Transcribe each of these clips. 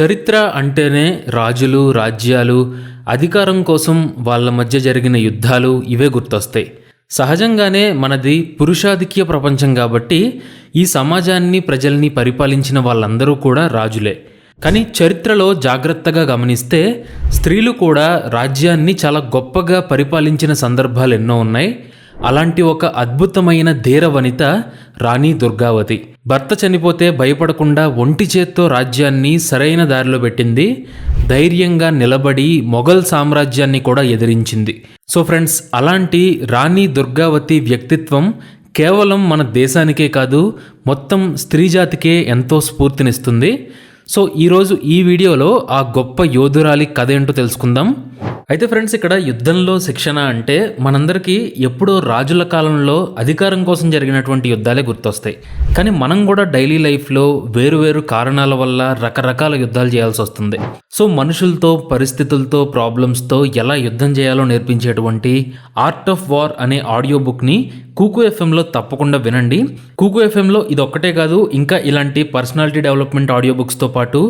చరిత్ర అంటేనే రాజులు రాజ్యాలు అధికారం కోసం వాళ్ళ మధ్య జరిగిన యుద్ధాలు ఇవే గుర్తొస్తాయి. సహజంగానే మనది పురుషాధిక్య ప్రపంచం కాబట్టి ఈ సమాజాన్ని ప్రజల్ని పరిపాలించిన వాళ్ళందరూ కూడా రాజులే. కానీ చరిత్రలో జాగ్రత్తగా గమనిస్తే స్త్రీలు కూడా రాజ్యాన్ని చాలా గొప్పగా పరిపాలించిన సందర్భాలు ఎన్నో ఉన్నాయి. అలాంటి ఒక అద్భుతమైన ధీర వనిత రాణి దుర్గావతి. భర్త చనిపోతే భయపడకుండా ఒంటి చేత్తో రాజ్యాన్ని సరైన దారిలో పెట్టింది. ధైర్యంగా నిలబడి మొఘల్ సామ్రాజ్యాన్ని కూడా ఎదిరించింది. సో ఫ్రెండ్స్ అలాంటి రాణి దుర్గావతి వ్యక్తిత్వం కేవలం మన దేశానికే కాదు మొత్తం స్త్రీ జాతికే ఎంతో స్ఫూర్తినిస్తుంది. సో ఈరోజు ఈ వీడియోలో ఆ గొప్ప యోధురాలి కథ ఏంటో తెలుసుకుందాం. అయితే ఫ్రెండ్స్ ఇక్కడ యుద్ధంలో శిక్షణ అంటే మనందరికీ ఎప్పుడో రాజుల కాలంలో అధికారం కోసం జరిగినటువంటి యుద్ధాలే గుర్తొస్తాయి. కానీ మనం కూడా డైలీ లైఫ్లో వేరు వేరు కారణాల వల్ల రకరకాల యుద్ధాలు చేయాల్సి వస్తుంది. సో మనుషులతో పరిస్థితులతో ప్రాబ్లమ్స్తో ఎలా యుద్ధం చేయాలో నేర్పించేటువంటి ఆర్ట్ ఆఫ్ వార్ అనే ఆడియో బుక్ని కూకు ఎఫ్ఎంలో తప్పకుండా వినండి. కూకు ఎఫ్ఎంలో ఇది ఒక్కటే కాదు ఇంకా ఇలాంటి పర్సనాలిటీ డెవలప్మెంట్ ఆడియో బుక్స్తో పాటు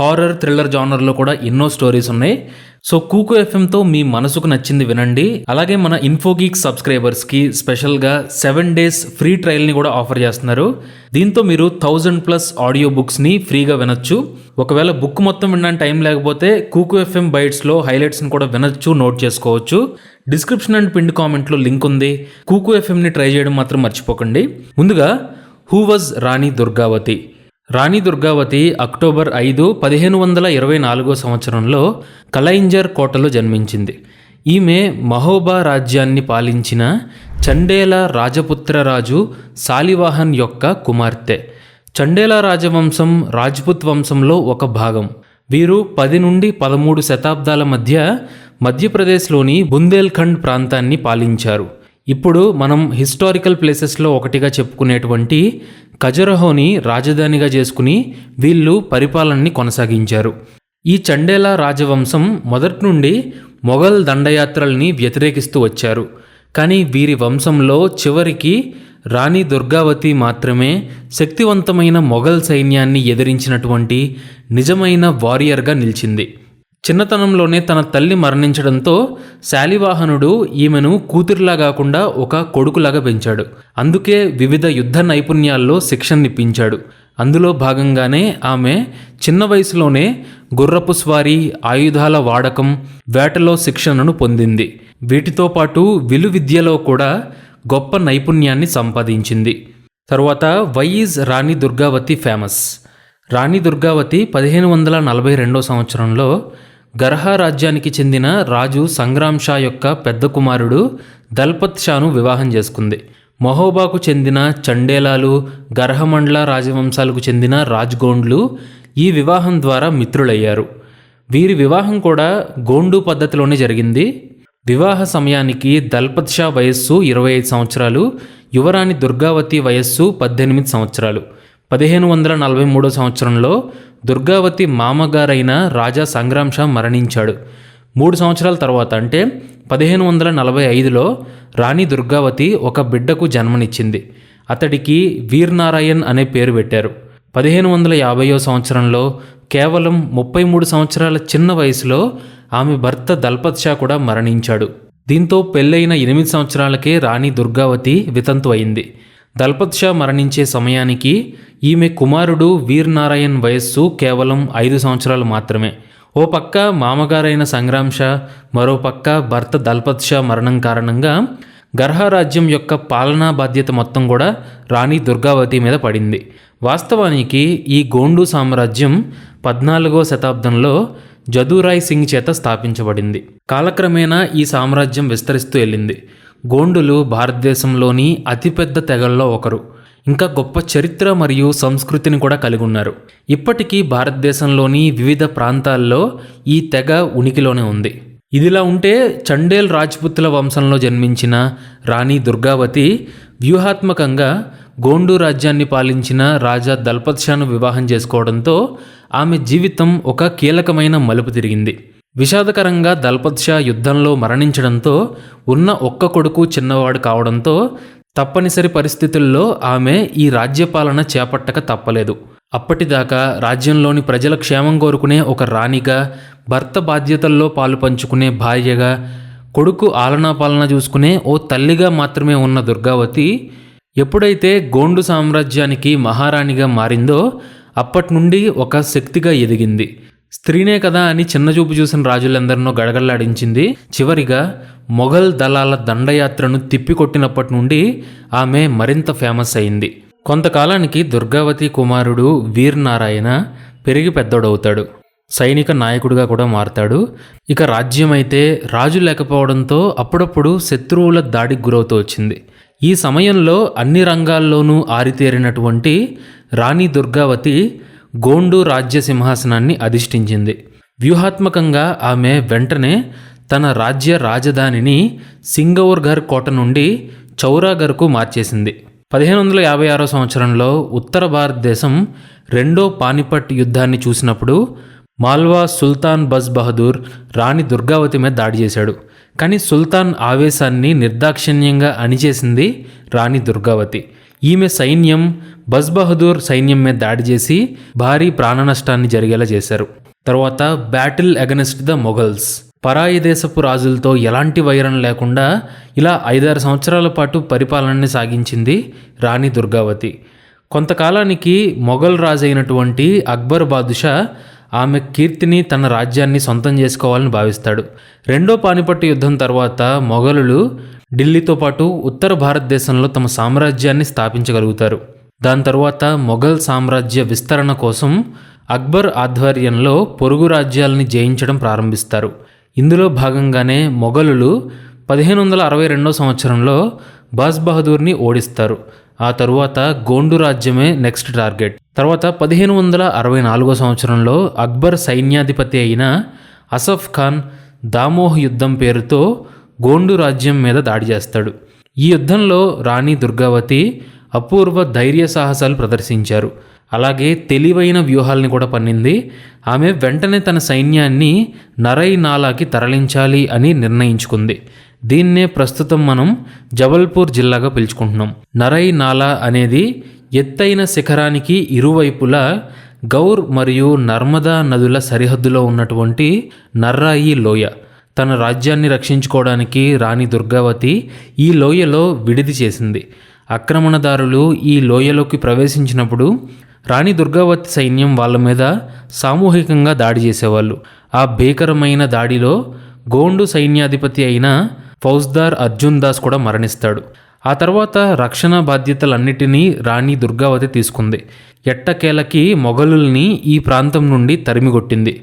హారర్ థ్రిల్లర్ జానర్లో కూడా ఎన్నో స్టోరీస్ ఉన్నాయి. సో కూకు ఎఫ్ఎంతో మీ మనసుకు నచ్చింది వినండి. అలాగే మన ఇన్ఫోగీక్ సబ్స్క్రైబర్స్కి స్పెషల్గా సెవెన్ డేస్ ఫ్రీ ట్రయల్ని కూడా ఆఫర్ చేస్తున్నారు. దీంతో మీరు థౌజండ్ ప్లస్ ఆడియో బుక్స్ని ఫ్రీగా వినొచ్చు. ఒకవేళ బుక్ మొత్తం వినడానికి టైం లేకపోతే కూకు ఎఫ్ఎం బైట్స్లో హైలైట్స్ని కూడా వినొచ్చు నోట్ చేసుకోవచ్చు. డిస్క్రిప్షన్ అండ్ పిండ్ కామెంట్లో లింక్ ఉంది. కూకు ఎఫ్ఎంని ట్రై చేయడం మాత్రం మర్చిపోకండి. ముందుగా who was Rani Durgavati Rani Durgavati October ఐదు పదిహేను వందల ఇరవై నాలుగో సంవత్సరంలో కలైంజర్ కోటలో జన్మించింది. ఈమె మహోబా రాజ్యాన్ని పాలించిన చండేల రాజపుత్ర రాజు శాలివాహన్ యొక్క కుమార్తె. చండేల రాజవంశం రాజ్పుత్ వంశంలో ఒక భాగం. వీరు పది నుండి పదమూడు శతాబ్దాల మధ్య మధ్యప్రదేశ్లోని బుందేల్ఖండ్ ప్రాంతాన్ని పాలించారు. ఇప్పుడు మనం హిస్టారికల్ ప్లేసెస్లో ఒకటిగా చెప్పుకునేటువంటి ఖజరహోని రాజధానిగా చేసుకుని వీళ్ళు పరిపాలనని కొనసాగించారు. ఈ చండేలా రాజవంశం మొదటి నుండి మొఘల్ దండయాత్రల్ని వ్యతిరేకిస్తూ వచ్చారు. కానీ వీరి వంశంలో చివరికి రాణి దుర్గావతి మాత్రమే శక్తివంతమైన మొఘల్ సైన్యాన్ని ఎదిరించినటువంటి నిజమైన వారియర్గా నిలిచింది. చిన్నతనంలోనే తన తల్లి మరణించడంతో శాలివాహనుడు ఈమెను కూతురులా కాకుండా ఒక కొడుకులాగా పెంచాడు. అందుకే వివిధ యుద్ధ నైపుణ్యాల్లో శిక్షణనిప్పించాడు అందులో భాగంగానే ఆమె చిన్న వయసులోనే గుర్రపు స్వారీ ఆయుధాల వాడకం వేటలో శిక్షణను పొందింది. వీటితో పాటు విలు విద్యలో కూడా గొప్ప నైపుణ్యాన్ని సంపాదించింది. తరువాత why is Rani Durgavati famous. Rani Durgavati పదిహేను వందల నలభై రెండో సంవత్సరంలో గర్హా రాజ్యానికి చెందిన రాజు సంగ్రామ్ షా యొక్క పెద్ద కుమారుడు దల్పత్ షాను వివాహం చేసుకుంది. మహోబాకు చెందిన చండేలాలు గర్హమండల రాజవంశాలకు చెందిన రాజ్గోండ్లు ఈ వివాహం ద్వారా మిత్రులయ్యారు. వీరి వివాహం కూడా గోండు పద్ధతిలోనే జరిగింది. వివాహ సమయానికి దల్పత్ షా వయస్సు ఇరవై ఐదు సంవత్సరాలు యువరాణి దుర్గావతి వయస్సు పద్దెనిమిది సంవత్సరాలు. పదిహేను వందల నలభై మూడో సంవత్సరంలో దుర్గావతి మామగారైన రాజా సంగ్రామ్ షా మరణించాడు. మూడు సంవత్సరాల తర్వాత అంటే పదిహేను వందల నలభై ఐదులో రాణి దుర్గావతి ఒక బిడ్డకు జన్మనిచ్చింది. అతడికి వీర్నారాయణ్ అనే పేరు పెట్టారు. పదిహేను వందల యాభైయో సంవత్సరంలో కేవలం ముప్పై మూడు సంవత్సరాల చిన్న వయసులో ఆమె భర్త దల్పత్ షా కూడా మరణించాడు. దీంతో పెళ్ళైన ఎనిమిది సంవత్సరాలకే రాణి దుర్గావతి వితంతు అయింది దల్పత్ షా మరణించే సమయానికి ఈమె కుమారుడు వీర్ నారాయణ్ వయస్సు కేవలం ఐదు సంవత్సరాలు మాత్రమే. ఓ పక్క మామగారైన సంగ్రామ్ షా మరో పక్క భర్త దల్పత్ షా మరణం కారణంగా గర్హ రాజ్యం యొక్క పాలనా బాధ్యత మొత్తం కూడా రాణి దుర్గావతి మీద పడింది. వాస్తవానికి ఈ గోండు సామ్రాజ్యం పద్నాలుగో శతాబ్దంలో జదురాయ్ సింగ్ చేత స్థాపించబడింది. కాలక్రమేణా ఈ సామ్రాజ్యం విస్తరిస్తూ వెళ్ళింది. గోండులు భారతదేశంలోని అతిపెద్ద తెగల్లో ఒకరు. ఇంకా గొప్ప చరిత్ర మరియు సంస్కృతిని కూడా కలిగి ఉన్నారు. ఇప్పటికీ భారతదేశంలోని వివిధ ప్రాంతాల్లో ఈ తెగ ఉనికిలోనే ఉంది. ఇదిలా ఉంటే చండేల్ రాజ్పుత్ల వంశంలో జన్మించిన రాణి దుర్గావతి వ్యూహాత్మకంగా గోండు రాజ్యాన్ని పాలించిన రాజా దల్పత్ షాను వివాహం చేసుకోవడంతో ఆమె జీవితం ఒక కీలకమైన మలుపు తిరిగింది. విషాదకరంగా దల్పత్ షా యుద్ధంలో మరణించడంతో ఉన్న ఒక్క కొడుకు చిన్నవాడు కావడంతో తప్పనిసరి పరిస్థితుల్లో ఆమె ఈ రాజ్యపాలన చేపట్టక తప్పలేదు. అప్పటిదాకా రాజ్యంలోని ప్రజల క్షేమం కోరుకునే ఒక రాణిగా భర్త బాధ్యతల్లో పాలు పంచుకునే భార్యగా కొడుకు ఆలనా పాలన చూసుకునే ఓ తల్లిగా మాత్రమే ఉన్న దుర్గావతి ఎప్పుడైతే గోండు సామ్రాజ్యానికి మహారాణిగా మారిందో అప్పటి నుండి ఒక శక్తిగా ఎదిగింది. స్త్రీనే కదా అని చిన్నచూపు చూసిన రాజులందరినో గడగడలాడించింది. చివరిగా మొఘల్ దళాల దండయాత్రను తిప్పికొట్టినప్పటి నుండి ఆమె మరింత ఫేమస్ అయింది. కొంతకాలానికి దుర్గావతి కుమారుడు వీర్ నారాయణ పెరిగి పెద్దోడవుతాడు. సైనిక నాయకుడిగా కూడా మారతాడు. ఇక రాజ్యం అయితే రాజు లేకపోవడంతో అప్పుడప్పుడు శత్రువుల దాడికి గురవుతూ వచ్చింది. ఈ సమయంలో అన్ని రంగాల్లోనూ ఆరితేరినటువంటి రాణి దుర్గావతి గోండు రాజ్య సింహాసనాన్ని అధిష్ఠించింది. వ్యూహాత్మకంగా ఆమె వెంటనే తన రాజ్య రాజధానిని సింగౌర్ఘర్ కోట నుండి చౌరాగర్కు మార్చేసింది. పదిహేను వందల యాభై ఆరో సంవత్సరంలో ఉత్తర భారతదేశం రెండో పానిపట్ యుద్ధాన్ని చూసినప్పుడు మాల్వా సుల్తాన్ బజ్ బహదూర్ రాణి దుర్గావతి మీద దాడి చేశాడు. కానీ సుల్తాన్ ఆవేశాన్ని నిర్దాక్షిణ్యంగా అణిచేసింది రాణి దుర్గావతి. ఈమె సైన్యం బజ్బహదూర్ సైన్యం మీద దాడి చేసి భారీ ప్రాణ నష్టాన్ని జరిగేలా చేశారు. తర్వాత బ్యాటిల్ అగెనిస్ట్ ద మొఘల్స్. పరాయి దేశపు రాజులతో ఎలాంటి వైరం లేకుండా ఇలా ఐదారు సంవత్సరాల పాటు పరిపాలనని సాగించింది రాణి దుర్గావతి. కొంతకాలానికి మొఘల్ రాజు అయినటువంటి అక్బర్ బాదుషా ఆమె కీర్తిని తన రాజ్యాన్ని సొంతం చేసుకోవాలని భావిస్తాడు. రెండో పానిపట్టు యుద్ధం తర్వాత మొఘలులు ఢిల్లీతో పాటు ఉత్తర భారతదేశంలో తమ సామ్రాజ్యాన్ని స్థాపించగలుగుతారు. దాని తర్వాత మొఘల్ సామ్రాజ్య విస్తరణ కోసం అక్బర్ ఆధ్వర్యంలో పొరుగు రాజ్యాలని జయించడం ప్రారంభిస్తారు. ఇందులో భాగంగానే మొఘలులు పదిహేను వందల అరవై రెండో సంవత్సరంలో బాజ్ బహదూర్ని ఓడిస్తారు. ఆ తరువాత గోండు రాజ్యమే నెక్స్ట్ టార్గెట్ తర్వాత పదిహేను వందల అరవై నాలుగో సంవత్సరంలో అక్బర్ సైన్యాధిపతి అయిన అసఫ్ ఖాన్ దామోహ్ యుద్ధం పేరుతో గోండు రాజ్యం మీద దాడి చేస్తాడు. ఈ యుద్ధంలో రాణి దుర్గావతి అపూర్వ ధైర్య సాహసాలు ప్రదర్శించారు. అలాగే తెలివైన వ్యూహాల్ని కూడా పన్నింది. ఆమె వెంటనే తన సైన్యాన్ని నరై నాలాకి తరలించాలి అని నిర్ణయించుకుంది. దీన్నే ప్రస్తుతం మనం జబల్పూర్ జిల్లాగా పిలుచుకుంటున్నాం. నరై నాలా అనేది ఎత్తైన శిఖరానికి ఇరువైపులా గౌర్ మరియు నర్మదా నదుల సరిహద్దులో ఉన్నటువంటి నర్రాయి లోయ. తన రాజ్యాన్ని రక్షించుకోవడానికి రాణి దుర్గావతి ఈ లోయలో విడిది చేసింది. ఆక్రమణదారులు ఈ లోయలోకి ప్రవేశించినప్పుడు రాణి దుర్గావతి సైన్యం వాళ్ళ మీద సామూహికంగా దాడి చేసేవాళ్ళు. ఆ భీకరమైన దాడిలో గోండు సైన్యాధిపతి అయిన ఫౌజ్దార్ అర్జున్ దాస్ కూడా మరణిస్తాడు. ఆ తర్వాత రక్షణ బాధ్యతలన్నిటినీ రాణి దుర్గావతి తీసుకుంది. ఎట్టకేలకి మొఘలుల్ని ఈ ప్రాంతం నుండి తరిమిగొట్టింది.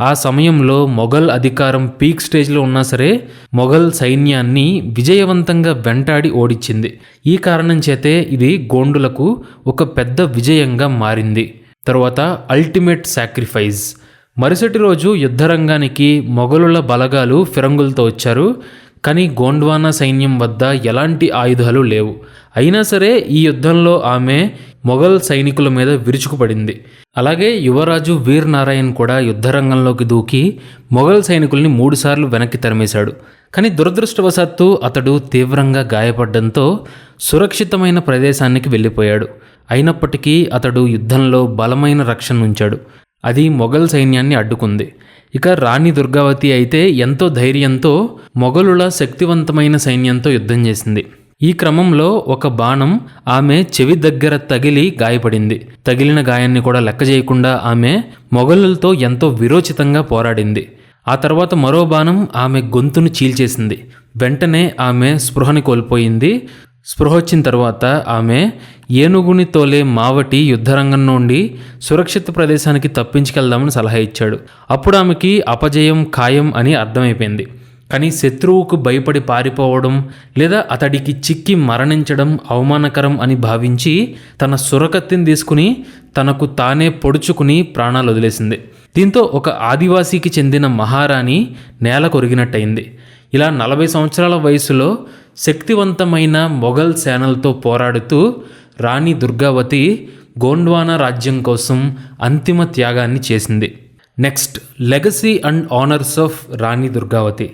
ఆ సమయంలో మొఘల్ అధికారం పీక్ స్టేజ్లో ఉన్నా సరే మొఘల్ సైన్యాన్ని విజయవంతంగా వెంటాడి ఓడించింది. ఈ కారణం చేతే ఇది గోండులకు ఒక పెద్ద విజయంగా మారింది. తర్వాత అల్టిమేట్ సాక్రిఫైస్. మరుసటి రోజు యుద్ధరంగానికి మొఘలుల బలగాలు ఫిరంగులతో వచ్చారు. కానీ గోండ్వానా సైన్యం వద్ద ఎలాంటి ఆయుధాలు లేవు. అయినా సరే ఈ యుద్ధంలో ఆమె మొఘల్ సైనికుల మీద విరుచుకుపడింది. అలాగే యువరాజు వీర్ నారాయణ్ కూడా యుద్ధరంగంలోకి దూకి మొఘల్ సైనికుల్ని మూడుసార్లు వెనక్కి తరిమేశాడు. కానీ దురదృష్టవశాత్తు అతడు తీవ్రంగా గాయపడడంతో సురక్షితమైన ప్రదేశానికి వెళ్ళిపోయాడు. అయినప్పటికీ అతడు యుద్ధంలో బలమైన రక్షణ ఉంచాడు. అది మొఘల్ సైన్యాన్ని అడ్డుకుంది. ఇక రాణి దుర్గావతి అయితే ఎంతో ధైర్యంతో మొఘలుల శక్తివంతమైన సైన్యంతో యుద్ధం చేసింది. ఈ క్రమంలో ఒక బాణం ఆమె చెవి దగ్గర తగిలి గాయపడింది. తగిలిన గాయాన్ని కూడా లెక్క చేయకుండా ఆమె మొఘలులతో ఎంతో విరోచితంగా పోరాడింది. ఆ తర్వాత మరో బాణం ఆమె గొంతును చీల్చేసింది. వెంటనే ఆమె స్పృహని కోల్పోయింది. స్పృహ వచ్చిన తర్వాత ఆమె ఏనుగుని తోలే మావటి యుద్ధరంగం నుండి సురక్షిత ప్రదేశానికి తప్పించుకెళ్దామని సలహా ఇచ్చాడు. అప్పుడు ఆమెకి అపజయం ఖాయం అని అర్థమైపోయింది. కానీ శత్రువుకు భయపడి పారిపోవడం లేదా అతడికి చిక్కి మరణించడం అవమానకరం అని భావించి తన సురకత్తిని తీసుకుని తనకు తానే పొడుచుకుని ప్రాణాలు వదిలేసింది. దీంతో ఒక ఆదివాసీకి చెందిన మహారాణి నేల కొరిగినట్టయింది. ఇలా నలభై సంవత్సరాల వయసులో శక్తివంతమైన మొఘల్ సేనలతో పోరాడుతూ రాణి దుర్గావతి గోండ్వానా రాజ్యం కోసం అంతిమ త్యాగాన్ని చేసింది. Next legacy and honours of Rani Durgavati.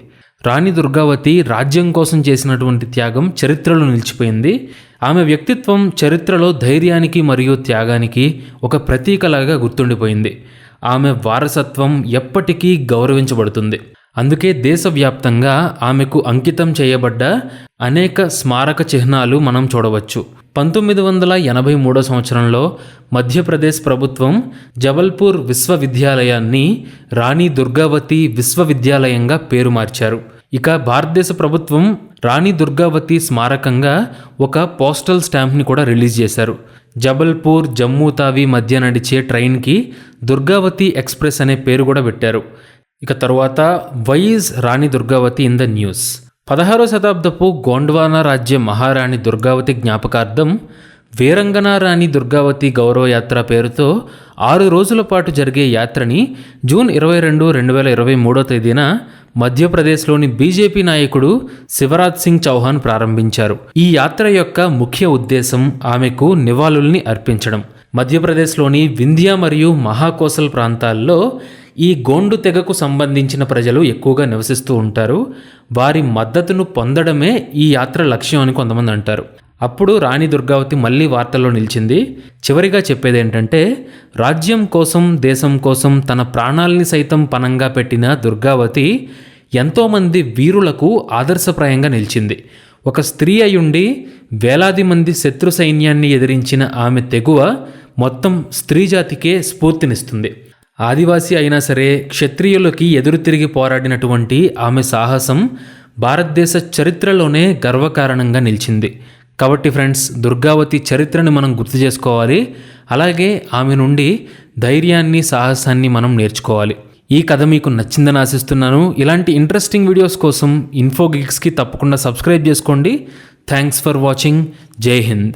Rani Durgavati రాజ్యం కోసం చేసినటువంటి త్యాగం చరిత్రలో నిలిచిపోయింది. ఆమె వ్యక్తిత్వం చరిత్రలో ధైర్యానికి మరియు త్యాగానికి ఒక ప్రతీకలాగా గుర్తుండిపోయింది. ఆమె వారసత్వం ఎప్పటికీ గౌరవించబడుతుంది. అందుకే దేశవ్యాప్తంగా ఆమెకు అంకితం చేయబడ్డ అనేక స్మారక చిహ్నాలు మనం చూడవచ్చు. పంతొమ్మిది వందల ఎనభై మూడో సంవత్సరంలో మధ్యప్రదేశ్ ప్రభుత్వం జబల్పూర్ విశ్వవిద్యాలయాన్ని రాణి దుర్గావతి విశ్వవిద్యాలయంగా పేరు మార్చారు. ఇక భారతదేశ ప్రభుత్వం రాణి దుర్గావతి స్మారకంగా ఒక పోస్టల్ స్టాంప్ని కూడా రిలీజ్ చేశారు. జబల్పూర్ జమ్మూ తావి మధ్య నడిచే ట్రైన్కి దుర్గావతి ఎక్స్ప్రెస్ అనే పేరు కూడా పెట్టారు. ఇక తరువాత wise Rani Durgavati in the news. పదహారో శతాబ్దపు గోండ్వానా రాజ్య మహారాణి దుర్గావతి జ్ఞాపకార్థం వీరంగనా రాణి దుర్గావతి గౌరవ యాత్ర పేరుతో ఆరు రోజుల పాటు జరిగే యాత్రని జూన్ ఇరవై రెండు రెండు వేల ఇరవై మూడో తేదీన మధ్యప్రదేశ్లోని బీజేపీ నాయకుడు శివరాజ్ సింగ్ చౌహాన్ ప్రారంభించారు. ఈ యాత్ర యొక్క ముఖ్య ఉద్దేశం ఆమెకు నివాళుల్ని అర్పించడం. మధ్యప్రదేశ్లోని వింధ్య మరియు మహాకోసల్ ప్రాంతాల్లో ఈ గోండు తెగకు సంబంధించిన ప్రజలు ఎక్కువగా నివసిస్తూ ఉంటారు. వారి మద్దతును పొందడమే ఈ యాత్ర లక్ష్యం అని కొంతమంది అంటారు. అప్పుడు రాణి దుర్గావతి మళ్ళీ వార్తల్లో నిలిచింది. చివరిగా చెప్పేది ఏంటంటే రాజ్యం కోసం దేశం కోసం తన ప్రాణాల్ని సైతం పనంగా పెట్టిన దుర్గావతి ఎంతోమంది వీరులకు ఆదర్శప్రాయంగా నిలిచింది. ఒక స్త్రీ అయ్యుండి వేలాది మంది శత్రు సైన్యాన్ని ఎదిరించిన ఆమె తెగువ మొత్తం స్త్రీ జాతికే స్ఫూర్తినిస్తుంది. ఆదివాసీ అయినా సరే క్షత్రియులకి ఎదురు తిరిగి పోరాడినటువంటి ఆమె సాహసం భారతదేశ చరిత్రలోనే గర్వకారణంగా నిలిచింది. కాబట్టి ఫ్రెండ్స్ దుర్గావతి చరిత్రను మనం గుర్తు చేసుకోవాలి. అలాగే ఆమె నుండి ధైర్యాన్ని సాహసాన్ని మనం నేర్చుకోవాలి. ఈ కథ మీకు నచ్చిందని ఆశిస్తున్నాను. ఇలాంటి ఇంట్రెస్టింగ్ వీడియోస్ కోసం ఇన్ఫో గిక్స్కి తప్పకుండా సబ్స్క్రైబ్ చేసుకోండి. థ్యాంక్స్ ఫర్ వాచింగ్ జై హింద్.